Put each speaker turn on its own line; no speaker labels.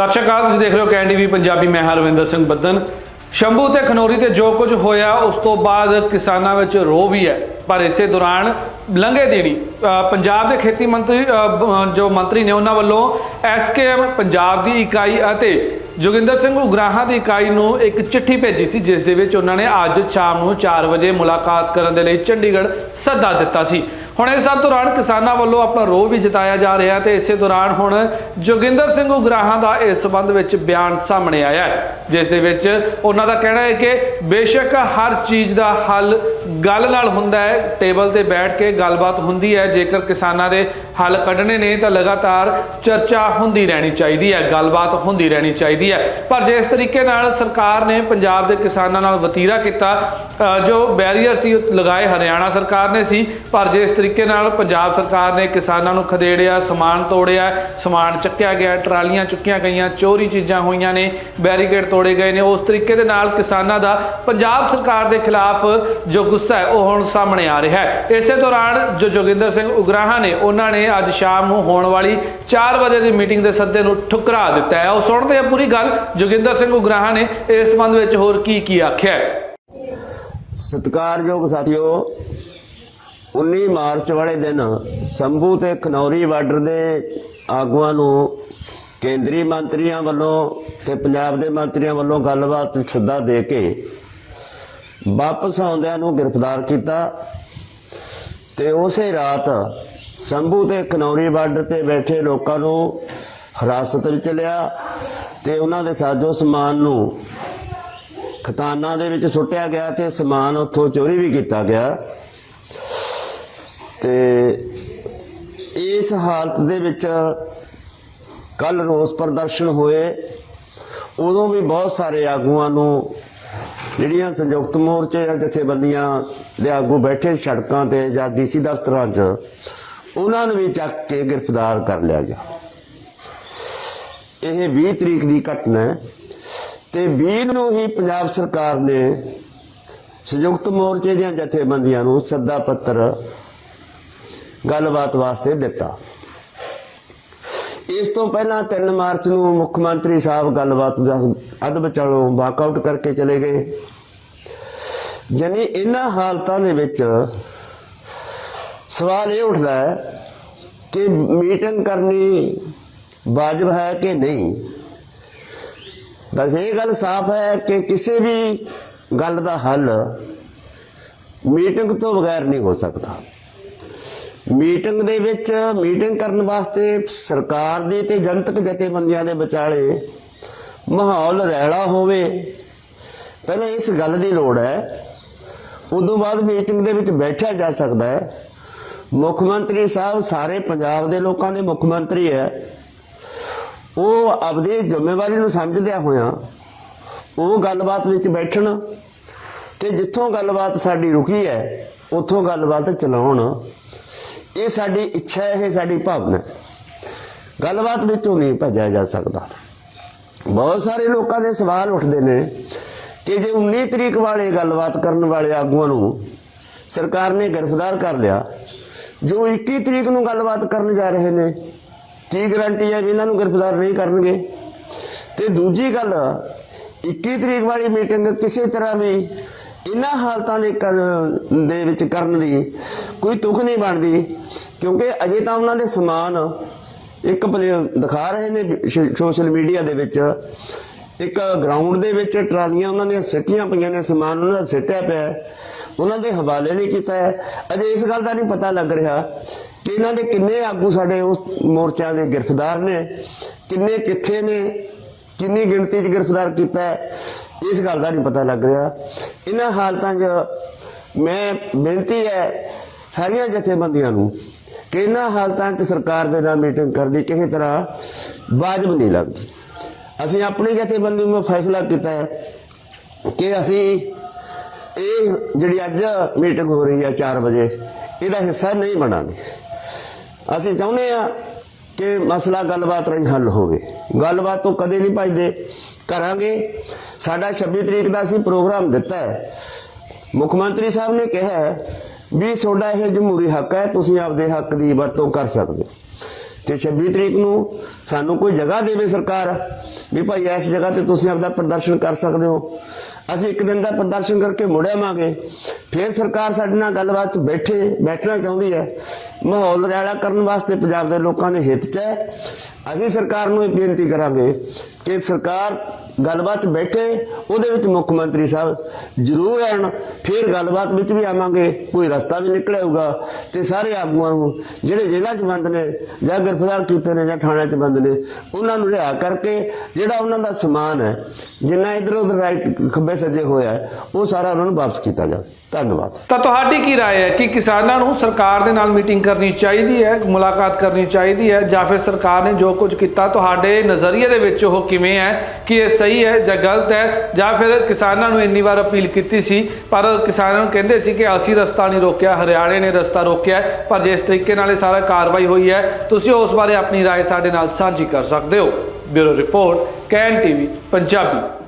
ਸਤਿ ਸ਼੍ਰੀ ਅਕਾਲ, ਤੁਸੀਂ ਦੇਖ ਰਹੇ ਹੋ ਕੈਨ ਟੀਵੀ ਪੰਜਾਬੀ, ਮੈਂ ਹਾਂ ਰਵਿੰਦਰ ਸਿੰਘ ਬੱਦਨ। ਸ਼ੰਭੂ ਤੇ ਖਨੌਰੀ ਤੇ ਜੋ ਕੁਝ ਹੋਇਆ, ਉਸ ਤੋਂ ਬਾਅਦ ਕਿਸਾਨਾਂ ਵਿੱਚ ਰੋਹ ਵੀ ਹੈ। ਪਰ ਇਸੇ ਦੌਰਾਨ ਲੰਘੇ ਦਿਨੀ ਪੰਜਾਬ ਦੇ ਖੇਤੀ ਮੰਤਰੀ ਜੋ ਮੰਤਰੀ ਨੇ ਉਹਨਾਂ ਵੱਲੋਂ ਐਸਕੇਐਮ ਪੰਜਾਬ ਦੀ ਇਕਾਈ ਅਤੇ ਜੋਗਿੰਦਰ ਸਿੰਘ ਉਗਰਾਹਾਂ ਦੀ ਇਕਾਈ ਨੂੰ ਇੱਕ ਚਿੱਠੀ ਭੇਜੀ ਸੀ, ਜਿਸ ਦੇ ਵਿੱਚ ਉਹਨਾਂ ਨੇ ਅੱਜ ਸ਼ਾਮ ਨੂੰ 4 ਵਜੇ ਮੁਲਾਕਾਤ ਕਰਨ ਦੇ ਲਈ ਚੰਡੀਗੜ੍ਹ ਸੱਦਾ ਦਿੱਤਾ ਸੀ। ਹੁਣ ਇਸ ਸਭ ਦੌਰਾਨ ਕਿਸਾਨਾਂ ਵੱਲੋਂ ਆਪਣਾ ਰੋਹ ਵੀ ਜਤਾਇਆ ਜਾ ਰਿਹਾ ਤੇ ਇਸੇ ਦੌਰਾਨ ਹੁਣ ਜੋਗਿੰਦਰ ਸਿੰਘ ਉਗਰਾਹਾਂ ਦਾ ਇਸ ਸੰਬੰਧ ਵਿੱਚ ਬਿਆਨ ਸਾਹਮਣੇ ਆਇਆ ਹੈ, ਜਿਸ ਦੇ ਵਿੱਚ ਉਹਨਾਂ ਦਾ ਕਹਿਣਾ ਹੈ ਕਿ ਬੇਸ਼ੱਕ ਹਰ ਚੀਜ਼ ਦਾ ਹੱਲ ਗੱਲ ਨਾਲ ਹੁੰਦਾ ਹੈ, ਟੇਬਲ ਤੇ ਬੈਠ ਕੇ ਗੱਲਬਾਤ ਹੁੰਦੀ ਹੈ, ਜੇਕਰ ਕਿਸਾਨਾਂ ਦੇ ਹੱਲ ਕੱਢਣੇ ਨੇ ਤਾਂ ਲਗਾਤਾਰ ਚਰਚਾ ਹੁੰਦੀ ਰਹਿਣੀ ਚਾਹੀਦੀ ਹੈ, ਗੱਲਬਾਤ ਹੁੰਦੀ ਰਹਿਣੀ ਚਾਹੀਦੀ ਹੈ। ਪਰ ਜਿਸ ਤਰੀਕੇ ਨਾਲ ਸਰਕਾਰ ਨੇ ਪੰਜਾਬ ਦੇ ਕਿਸਾਨਾਂ ਨਾਲ ਵਤੀਰਾ ਕੀਤਾ ਜੋ ਬੈਰੀਅਰ ਸੀ ਲਗਾਏ ਹਰਿਆਣਾ ਸਰਕਾਰ ਨੇ ਸੀ, ਪਰ ਜਿਸ ਤਰੀਕੇ ਨਾਲ ਪੰਜਾਬ ਸਰਕਾਰ ਨੇ ਕਿਸਾਨਾਂ ਨੂੰ ਖਦੇੜਿਆ, ਸਮਾਨ ਤੋੜਿਆ, ਸਮਾਨ ਚੱਕਿਆ ਗਿਆ, ਟਰਾਲੀਆਂ ਚੁੱਕੀਆਂ ਗਈਆਂ, ਚੋਰੀ ਚੀਜ਼ਾਂ ਹੋਈਆਂ ਨੇ, ਬੈਰੀਕੇਡ ਤੋੜੇ ਗਏ ਨੇ, ਉਸ ਤਰੀਕੇ ਦੇ ਨਾਲ ਕਿਸਾਨਾਂ ਦਾ ਪੰਜਾਬ ਸਰਕਾਰ ਦੇ ਖਿਲਾਫ ਜੋ ਗੁੱਸਾ ਹੈ, ਉਹ ਹੁਣ ਸਾਹਮਣੇ ਆ ਰਿਹਾ ਹੈ। ਇਸੇ ਦੌਰਾਨ ਜੋ ਜੋਗਿੰਦਰ ਸਿੰਘ ਉਗਰਾਹਾਂ ਨੇ, ਉਹਨਾਂ ਨੇ ਅੱਜ ਸ਼ਾਮ ਨੂੰ ਹੋਣ ਵਾਲੀ 4 ਵਜੇ ਦੀ ਮੀਟਿੰਗ ਦੇ ਸੱਦੇ ਨੂੰ ਠੁਕਰਾ ਦਿੱਤਾ ਹੈ। ਉਹ ਸੁਣਦੇ ਆ ਪੂਰੀ ਗੱਲ। ਜੋਗਿੰਦਰ ਸਿੰਘ ਉਗਰਾਹਾਂ ਨੇ ਇਸ ਸੰਬੰਧ ਵਿੱਚ ਹੋਰ ਕੀ ਕੀ ਆਖਿਆ
ਸਤਿਕਾਰਯੋਗ ਸਾਥੀਓ 19 ਮਾਰਚ ਵਾਲੇ ਦਿਨ ਸੰਭੂ ਤੇ ਖਨੌਰੀ ਬਾਰਡਰ ਦੇ ਆਗੂਆਂ ਨੂੰ ਕੇਂਦਰੀ ਮੰਤਰੀਆਂ ਵੱਲੋਂ ਤੇ ਪੰਜਾਬ ਦੇ ਮੰਤਰੀਆਂ ਵੱਲੋਂ ਗੱਲਬਾਤ ਸੱਦਾ ਦੇ ਕੇ ਵਾਪਸ ਆਉਂਦਿਆਂ ਨੂੰ ਗ੍ਰਿਫਤਾਰ ਕੀਤਾ ਤੇ ਉਸੇ ਰਾਤ ਸੰਭੂ ਤੇ ਕਨੌਰੀ ਬਾਰਡਰ ਤੇ ਬੈਠੇ ਲੋਕਾਂ ਨੂੰ ਹਿਰਾਸਤ ਵਿੱਚ ਲਿਆ ਤੇ ਉਹਨਾਂ ਦੇ ਸਾਜੋ ਸਮਾਨ ਨੂੰ ਖਤਾਨਾਂ ਦੇ ਵਿੱਚ ਸੁੱਟਿਆ ਗਿਆ ਤੇ ਸਮਾਨ ਉੱਥੋਂ ਚੋਰੀ ਵੀ ਕੀਤਾ ਗਿਆ। ਤੇ ਇਸ ਹਾਲਤ ਦੇ ਵਿੱਚ ਕੱਲ ਰੋਸ ਪ੍ਰਦਰਸ਼ਨ ਹੋਏ। ਉਦੋਂ ਵੀ ਬਹੁਤ ਸਾਰੇ ਆਗੂਆਂ ਨੂੰ ਜਿਹੜੀਆਂ ਸੰਯੁਕਤ ਮੋਰਚੇ ਜਾਂ ਜਥੇਬੰਦੀਆਂ ਦੇ ਆਗੂ ਬੈਠੇ ਸੜਕਾਂ ਤੇ ਜਾਂ ਡੀਸੀ ਦਫ਼ਤਰਾਂ 'ਚ, ਉਹਨਾਂ ਨੂੰ ਵੀ ਚੱਕ ਕੇ ਗ੍ਰਿਫਤਾਰ ਕਰ ਲਿਆ ਗਿਆ। ਇਹ 20 ਤਰੀਕ ਦੀ ਘਟਨਾ ਹੈ ਤੇ 20 ਨੂੰ ਹੀ ਪੰਜਾਬ ਸਰਕਾਰ ਨੇ ਸੰਯੁਕਤ ਮੋਰਚੇ ਦੀਆਂ ਜਥੇਬੰਦੀਆਂ ਨੂੰ ਸੱਦਾ ਪੱਤਰ ਗੱਲਬਾਤ ਵਾਸਤੇ ਦਿੱਤਾ। ਇਸ ਤੋਂ ਪਹਿਲਾਂ 3 ਮਾਰਚ ਨੂੰ ਮੁੱਖ ਮੰਤਰੀ ਸਾਹਿਬ ਗੱਲਬਾਤ ਦਾ ਅੱਧ ਵਿਚਾਲੋਂ ਵਾਕਆਊਟ ਕਰਕੇ ਚਲੇ ਗਏ। ਜਾਨੀ ਇਹਨਾਂ ਹਾਲਤਾਂ ਦੇ ਵਿੱਚ ਸਵਾਲ ਇਹ ਉੱਠਦਾ ਹੈ ਕਿ ਮੀਟਿੰਗ ਕਰਨੀ ਵਾਜਬ ਹੈ ਕਿ ਨਹੀਂ? ਬਸ ਇਹ ਗੱਲ ਸਾਫ਼ ਹੈ ਕਿ ਕਿਸੇ ਵੀ ਗੱਲ ਦਾ ਹੱਲ ਮੀਟਿੰਗ ਤੋਂ ਬਗੈਰ ਨਹੀਂ ਹੋ ਸਕਦਾ। ਮੀਟਿੰਗ ਦੇ ਵਿੱਚ, ਮੀਟਿੰਗ ਕਰਨ ਵਾਸਤੇ ਸਰਕਾਰ ਦੇ ਤੇ ਜਨਤਕ ਜਥੇਬੰਦੀਆਂ ਦੇ ਵਿਚਾਲੇ ਮਾਹੌਲ ਰਹਿਲਾ ਹੋਵੇ, ਪਹਿਲਾਂ ਇਸ ਗੱਲ ਦੀ ਲੋੜ ਹੈ। ਉਦੋਂ ਬਾਅਦ ਮੀਟਿੰਗ ਦੇ ਵਿੱਚ ਬੈਠਿਆ ਜਾ ਸਕਦਾ ਹੈ। ਮੁੱਖ ਮੰਤਰੀ ਸਾਹਿਬ ਸਾਰੇ ਪੰਜਾਬ ਦੇ ਲੋਕਾਂ ਦੇ ਮੁੱਖ ਮੰਤਰੀ ਹੈ। ਉਹ ਆਪਣੀ ਜ਼ਿੰਮੇਵਾਰੀ ਨੂੰ ਸਮਝਦਿਆਂ ਹੋਇਆਂ ਉਹ ਗੱਲਬਾਤ ਵਿੱਚ ਬੈਠਣ ਤੇ ਜਿੱਥੋਂ ਗੱਲਬਾਤ ਸਾਡੀ ਰੁਕੀ ਹੈ, ਉੱਥੋਂ ਗੱਲਬਾਤ ਚਲਾਉਣ। ਇਹ ਸਾਡੀ ਇੱਛਾ ਹੈ, ਇਹ ਸਾਡੀ ਭਾਵਨਾ ਗੱਲਬਾਤ ਵਿੱਚੋਂ ਨਹੀਂ ਭੱਜਿਆ ਜਾ ਸਕਦਾ। ਬਹੁਤ ਸਾਰੇ ਲੋਕਾਂ ਦੇ ਸਵਾਲ ਉੱਠਦੇ ਨੇ ਕਿ ਜੇ 19 ਤਰੀਕ ਵਾਲੇ ਗੱਲਬਾਤ ਕਰਨ ਵਾਲੇ ਆਗੂਆਂ ਨੂੰ ਸਰਕਾਰ ਨੇ ਗ੍ਰਿਫਤਾਰ ਕਰ ਲਿਆ, ਜੋ 21 ਤਰੀਕ ਨੂੰ ਗੱਲਬਾਤ ਕਰਨ ਜਾ ਰਹੇ ਨੇ, ਕੀ ਗਾਰੰਟੀ ਹੈ ਵੀ ਇਹਨਾਂ ਨੂੰ ਗ੍ਰਿਫਤਾਰ ਨਹੀਂ ਕਰਨਗੇ? ਤੇ ਦੂਜੀ ਗੱਲ 21 ਤਰੀਕ ਵਾਲੀ ਮੀਟਿੰਗ ਕਿਸੇ ਤਰ੍ਹਾਂ ਵੀ ਇਹਨਾਂ ਹਾਲਤਾਂ ਦੇ ਕਰ- ਦੇ ਵਿੱਚ ਕਰਨ ਦੀ ਕੋਈ ਤੁਖ ਨਹੀਂ ਬਣਦੀ, ਕਿਉਂਕਿ ਅਜੇ ਤਾਂ ਉਹਨਾਂ ਦੇ ਸਮਾਨ ਇੱਕ ਪਲੇ- ਦਿਖਾ ਰਹੇ ਨੇ ਸੋਸ਼ਲ ਮੀਡੀਆ ਦੇ ਵਿੱਚ। ਇੱਕ ਗਰਾਊਂਡ ਦੇ ਵਿੱਚ ਟਰਾਲੀਆਂ ਉਹਨਾਂ ਦੀਆਂ ਸਿੱਟੀਆਂ ਪਈਆਂ ਨੇ, ਸਮਾਨ ਉਹਨਾਂ ਦਾ ਸਿੱਟਿਆ ਪਿਆ ਉਹਨਾਂ ਦੇ ਹਵਾਲੇ ਨਹੀਂ ਕੀਤਾ ਹੈ। ਅਜੇ ਇਸ ਗੱਲ ਦਾ ਨਹੀਂ ਪਤਾ ਲੱਗ ਰਿਹਾ ਕਿ ਇਹਨਾਂ ਦੇ ਕਿੰਨੇ ਆਗੂ ਸਾਡੇ ਉਸ ਮੋਰਚਿਆਂ ਦੇ ਗ੍ਰਿਫਤਾਰ ਨੇ, ਕਿੰਨੇ ਕਿੱਥੇ ਨੇ, ਕਿੰਨੀ ਗਿਣਤੀ 'ਚ ਗ੍ਰਿਫਤਾਰ ਕੀਤਾ ਇਸ ਗੱਲ ਦਾ ਨਹੀਂ ਪਤਾ ਲੱਗ ਰਿਹਾ। ਇਹਨਾਂ ਹਾਲਤਾਂ 'ਚ ਮੈਂ ਬੇਨਤੀ ਹੈ ਸਾਰੀਆਂ ਜਥੇਬੰਦੀਆਂ ਨੂੰ ਕਿ ਇਹਨਾਂ ਹਾਲਤਾਂ 'ਚ ਸਰਕਾਰ ਦੇ ਨਾਲ ਮੀਟਿੰਗ ਕਰਨੀ ਕਿਸੇ ਤਰ੍ਹਾਂ ਵਾਜਬ ਨਹੀਂ ਲੱਗਦੀ। ਅਸੀਂ ਆਪਣੀ ਜਥੇਬੰਦੀ ਨੂੰ ਫੈਸਲਾ ਕੀਤਾ ਹੈ ਕਿ ਅਸੀਂ ਇਹ ਜਿਹੜੀ ਅੱਜ ਮੀਟਿੰਗ ਹੋ ਰਹੀ ਹੈ 4 ਵਜੇ, ਇਹਦਾ ਹਿੱਸਾ ਨਹੀਂ ਬਣਾਂਗੇ। ਅਸੀਂ ਚਾਹੁੰਦੇ ਆ ਕਿ ਮਸਲਾ ਗੱਲਬਾਤ ਰਾਹੀਂ ਹੱਲ ਹੋਵੇ। ਗੱਲਬਾਤ ਤੋਂ ਕਦੇ ਨਹੀਂ ਭਜਦੇ। ਕਰਾਂਗੇ। ਸਾਡਾ 26 ਤਰੀਕ ਦਾ ਅਸੀਂ ਪ੍ਰੋਗਰਾਮ ਦਿੱਤਾ ਹੈ। ਮੁੱਖ ਮੰਤਰੀ ਸਾਹਿਬ ਨੇ ਕਿਹਾ ਵੀ ਤੁਹਾਡਾ ਇਹ ਜਮਹੂਰੀ ਹੱਕ ਹੈ, ਤੁਸੀਂ ਆਪਦੇ ਹੱਕ ਦੀ ਵਰਤੋਂ ਕਰ ਸਕਦੇ ਹੋ। ਤੇ 26 ਤਰੀਕ ਨੂੰ ਸਾਨੂੰ ਕੋਈ ਜਗ੍ਹਾ ਦੇਵੇ ਸਰਕਾਰ ਵੀ ਭਾਈ ਇਸ ਜਗ੍ਹਾ ਤੇ ਤੁਸੀਂ ਆਪਦਾ ਪ੍ਰਦਰਸ਼ਨ ਕਰ ਸਕਦੇ ਹੋ। ਅਸੀਂ ਇੱਕ ਦਿਨ ਦਾ ਪ੍ਰਦਰਸ਼ਨ ਕਰਕੇ ਮੁੜਿਆਵਾਂਗੇ ਫਿਰ ਸਰਕਾਰ ਸਾਡੇ ਨਾਲ ਗੱਲਬਾਤ 'ਚ ਬੈਠੇ, ਬੈਠਣਾ ਚਾਹੁੰਦੀ ਹੈ। ਮਾਹੌਲ ਰਿਆਲਾ ਕਰਨ ਵਾਸਤੇ ਪੰਜਾਬ ਦੇ ਲੋਕਾਂ ਦੇ ਹਿੱਤ 'ਚ ਹੈ। ਅਸੀਂ ਸਰਕਾਰ ਨੂੰ ਇਹ ਬੇਨਤੀ ਕਰਾਂਗੇ ਕਿ ਸਰਕਾਰ ਗੱਲਬਾਤ 'ਚ ਬੈਠੇ, ਉਹਦੇ ਵਿੱਚ ਮੁੱਖ ਮੰਤਰੀ ਸਾਹਿਬ ਜ਼ਰੂਰ ਆਣ ਫਿਰ ਗੱਲਬਾਤ ਵਿੱਚ ਵੀ ਆਵਾਂਗੇ, ਕੋਈ ਰਸਤਾ ਵੀ ਨਿਕਲੇਗਾ ਤੇ ਸਾਰੇ ਆਗੂਆਂ ਨੂੰ, ਜਿਹੜੇ ਜੇਲ੍ਹਾਂ 'ਚ ਬੰਦ ਨੇ, ਜਾਂ ਗ੍ਰਿਫਤਾਰ ਕੀਤੇ ਨੇ, ਜਾਂ ਥਾਣਿਆਂ 'ਚ ਬੰਦ ਨੇ, ਉਹਨਾਂ ਨੂੰ ਰਿਹਾ ਕਰਕੇ, ਜਿਹੜਾ ਉਹਨਾਂ ਦਾ ਸਮਾਨ ਹੈ, ਜਿੰਨਾ ਇਧਰ ਉਧਰ ਰਾਈਟ ਖੱਬੇ ਸੱਜੇ ਹੋਇਆ ਉਹ ਸਾਰਾ ਉਹਨਾਂ ਨੂੰ ਵਾਪਸ ਕੀਤਾ ਜਾਵੇ। ਧੰਨਵਾਦ
ਤਾਂ ਤੁਹਾਡੀ ਕੀ رائے ਹੈ ਕਿ ਕਿਸਾਨਾਂ ਨੂੰ ਸਰਕਾਰ ਦੇ ਨਾਲ ਮੀਟਿੰਗ ਕਰਨੀ ਚਾਹੀਦੀ ਹੈ ਮੁਲਾਕਾਤ ਕਰਨੀ ਚਾਹੀਦੀ ਹੈ ਜਾਂ ਫਿਰ ਸਰਕਾਰ ਨੇ ਜੋ ਕੁਝ ਕੀਤਾ ਤੁਹਾਡੇ ਨਜ਼ਰੀਏ ਦੇ ਵਿੱਚ ਉਹ ਕਿਵੇਂ ਹੈ ਕਿ ਇਹ ਸਹੀ ਹੈ ਜਾਂ ਗਲਤ ਹੈ ਜਾਂ ਫਿਰ ਕਿਸਾਨਾਂ ਨੂੰ ਇੰਨੀ ਵਾਰ ਅਪੀਲ ਕੀਤੀ ਸੀ ਪਰ ਕਿਸਾਨਾਂ ਨੂੰ ਕਹਿੰਦੇ ਸੀ ਕਿ ਅਸੀਂ ਰਸਤਾ ਨਹੀਂ ਰੋਕਿਆ ਹਰਿਆਣੇ ਨੇ ਰਸਤਾ ਰੋਕਿਆ ਹੈ। ਪਰ ਜਿਸ ਤਰੀਕੇ ਨਾਲ ਇਹ ਸਾਰਾ ਕਾਰਵਾਈ ਹੋਈ ਹੈ ਤੁਸੀਂ ਉਸ ਬਾਰੇ ਆਪਣੀ رائے ਸਾਡੇ ਨਾਲ ਸਾਂਝੀ ਕਰ ਸਕਦੇ ਹੋ bureau report Can TV Punjabi